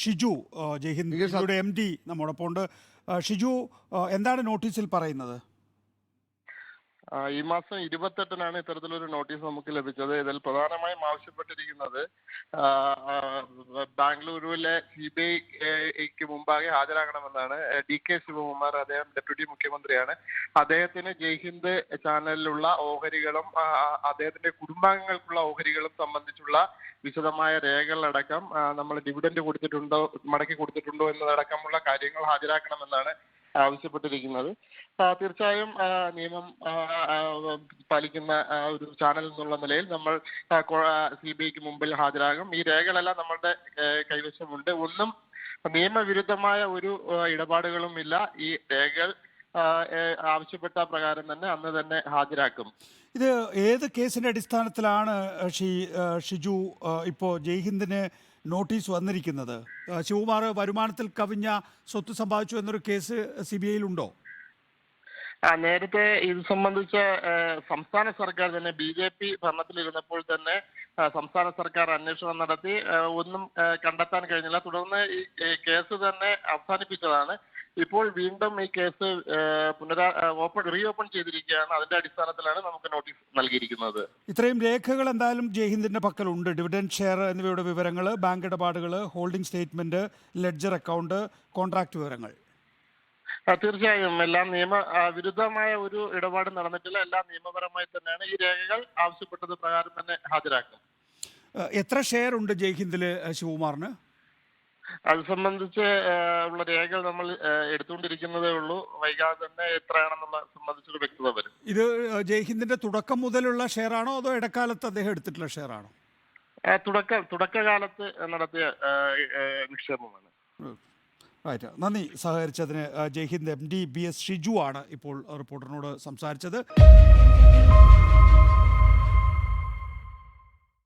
Shiju Jaihind M D നമ്മോടൊപ്പം ഉണ്ട് ഷിജു എന്താണ് നോട്ടീസിൽ പറയുന്നത്? ഈ മാസം ഇരുപത്തെട്ടിനാണ് ഇത്തരത്തിലൊരു നോട്ടീസ് നമുക്ക് ലഭിച്ചത്. ഇതിൽ പ്രധാനമായും ആവശ്യപ്പെട്ടിരിക്കുന്നത് ബാംഗ്ലൂരുവിലെ സി ബി ഐക്ക് മുമ്പാകെ ഹാജരാകണമെന്നാണ്. ഡി കെ ശിവകുമാർ അദ്ദേഹം ഡെപ്യൂട്ടി മുഖ്യമന്ത്രിയാണ്. അദ്ദേഹത്തിന് ജയ്ഹിന്ദ് ചാനലിലുള്ള ഓഹരികളും അദ്ദേഹത്തിന്റെ കുടുംബാംഗങ്ങൾക്കുള്ള ഓഹരികളും സംബന്ധിച്ചുള്ള വിശദമായ രേഖകളടക്കം നമ്മൾ ഡിവിഡന്റ് കൊടുത്തിട്ടുണ്ടോ മടക്കി കൊടുത്തിട്ടുണ്ടോ എന്നതടക്കമുള്ള കാര്യങ്ങൾ ഹാജരാക്കണമെന്നാണ് ആവശ്യപ്പെട്ടിരിക്കുന്നത്. തീർച്ചയായും നിയമം പാലിക്കുന്ന ഒരു ചാനൽ എന്നുള്ള നിലയിൽ നമ്മൾ സി ബി ഐക്ക് മുമ്പിൽ ഹാജരാകും. ഈ രേഖകളെല്ലാം നമ്മളുടെ കൈവശമുണ്ട്. ഒന്നും നിയമവിരുദ്ധമായ ഒരു ഇടപാടുകളും ഇല്ല ഈ രേഖകൾ ആവശ്യപ്പെട്ട പ്രകാരം തന്നെ അന്ന് തന്നെ ഹാജരാക്കും. ഇത് ഏത് കേസിന്റെ അടിസ്ഥാനത്തിലാണ് ഷിജു ഇപ്പോ ഇപ്പോൾ ജയ്ഹിന്ദിന് നോട്ടീസ് വന്നിരിക്കുന്നത്? ശിവകുമാർ വരുമാനത്തിൽ കവിഞ്ഞ സ്വത്ത് സമ്പാദിച്ചു എന്നൊരു കേസ് സി ബി ഐയിലുണ്ടോ നേരത്തെ ഇത് സംബന്ധിച്ച് സംസ്ഥാന സർക്കാർ തന്നെ ബി ജെ പി ഭരണത്തിലിരുന്നപ്പോൾ തന്നെ സംസ്ഥാന സർക്കാർ അന്വേഷണം നടത്തി ഒന്നും കണ്ടെത്താൻ കഴിഞ്ഞില്ല. തുടർന്ന് ഈ കേസ് തന്നെ അവസാനിപ്പിച്ചതാണ്. ഇപ്പോൾ വീണ്ടും ഈ കേസ് പുനരാ ഓപ്പൺ റീ ഓപ്പൺ ചെയ്തിരിക്കുകയാണ്. അതിന്റെ അടിസ്ഥാനത്തിലാണ് നമുക്ക് നോട്ടീസ് നൽകിയിരിക്കുന്നത്. ഇത്രയും രേഖകൾ എന്തായാലും ജയ്ഹിന്ദിന്റെ പക്കലുണ്ട്. ഡിവിഡൻഡ് ഷെയർ എന്നിവയുടെ വിവരങ്ങൾ ബാങ്ക് ഇടപാടുകൾ holding statement ledger account contract വിവരങ്ങൾ. തീർച്ചയായും. എല്ലാം നിയമ വിരുദ്ധമായ ഒരു ഇടപാട് നടന്നിട്ടില്ല. എല്ലാം നിയമപരമായി തന്നെയാണ് ഈ രേഖകൾ ആവശ്യപ്പെട്ടത് പ്രകാരം തന്നെ ഹാജരാക്കും. എത്ര ഷെയർ ഉണ്ട് ജയ്ഹിന്ദിൽ ശിവകുമാറിന്? അത് സംബന്ധിച്ച് ഉള്ള രേഖകൾ നമ്മൾ എടുത്തുകൊണ്ടിരിക്കുന്നതേ ഉള്ളൂ. വൈകാതെ തന്നെ എത്രയാണെന്നുള്ള സംബന്ധിച്ചൊരു വ്യക്തത വരും. ഇത് ജയ്ഹിന്ദിന്റെ തുടക്കം മുതലുള്ള ഷെയർ ആണോ അതോ ഇടക്കാലത്ത് അദ്ദേഹം എടുത്തിട്ടുള്ള ഷെയർ ആണോ തുടക്ക തുടക്കകാലത്ത് നടത്തിയ നിക്ഷേപമാണ്. റൈറ്റ് നന്ദി സഹകരിച്ചതിന്. Jaihind M D B S Shiju ആണ് ഇപ്പോൾ റിപ്പോർട്ടറിനോട് സംസാരിച്ചത്.